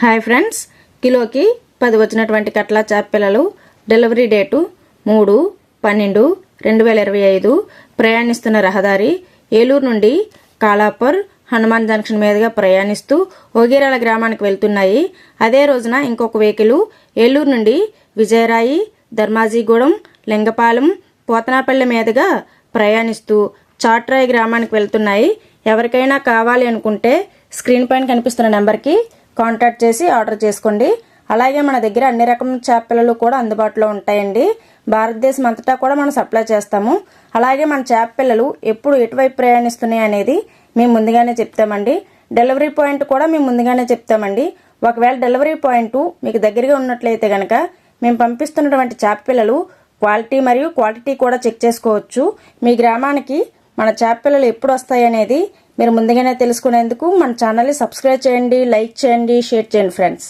Hi friends కిలోకి పది వచ్చినటువంటి కట్ల చేప పిల్లలు డెలివరీ డేటు మూడు పన్నెండు రెండు వేల ఇరవై ఐదు ప్రయాణిస్తున్న రహదారి ఏలూరు నుండి కాలాపూర్ హనుమాన్ జంక్షన్ మీదుగా ప్రయాణిస్తూ ఓగిరాల గ్రామానికి వెళ్తున్నాయి. అదే రోజున ఇంకొక వెహికల్ ఏలూరు నుండి విజయరాయి ధర్మాజీగూడెం లింగపాలెం పోతనాపల్లి మీదుగా ప్రయాణిస్తూ చాట్రాయి గ్రామానికి వెళ్తున్నాయి. ఎవరికైనా కావాలి అనుకుంటే స్క్రీన్ పైన కనిపిస్తున్న నెంబర్కి కాంటాక్ట్ చేసి ఆర్డర్ చేసుకోండి. అలాగే మన దగ్గర అన్ని రకం చేప కూడా అందుబాటులో ఉంటాయండి. భారతదేశం అంతటా కూడా మనం సప్లై చేస్తాము. అలాగే మన చేప పిల్లలు ఎప్పుడు ఎటువైపు ప్రయాణిస్తున్నాయి అనేది మేము ముందుగానే చెప్తామండి. డెలివరీ పాయింట్ కూడా మేము ముందుగానే చెప్తామండి. ఒకవేళ డెలివరీ పాయింట్ మీకు దగ్గరగా ఉన్నట్లయితే కనుక మేము పంపిస్తున్నటువంటి చేప పిల్లలు క్వాలిటీ మరియు క్వాలిటీ కూడా చెక్ చేసుకోవచ్చు. మీ గ్రామానికి మన చేపపిల్లలు ఎప్పుడు వస్తాయి అనేది మీరు ముందుగానే తెలుసుకునేందుకు మన ఛానల్ని సబ్స్క్రైబ్ చేయండి లైక్ చేయండి షేర్ చేయండి ఫ్రెండ్స్.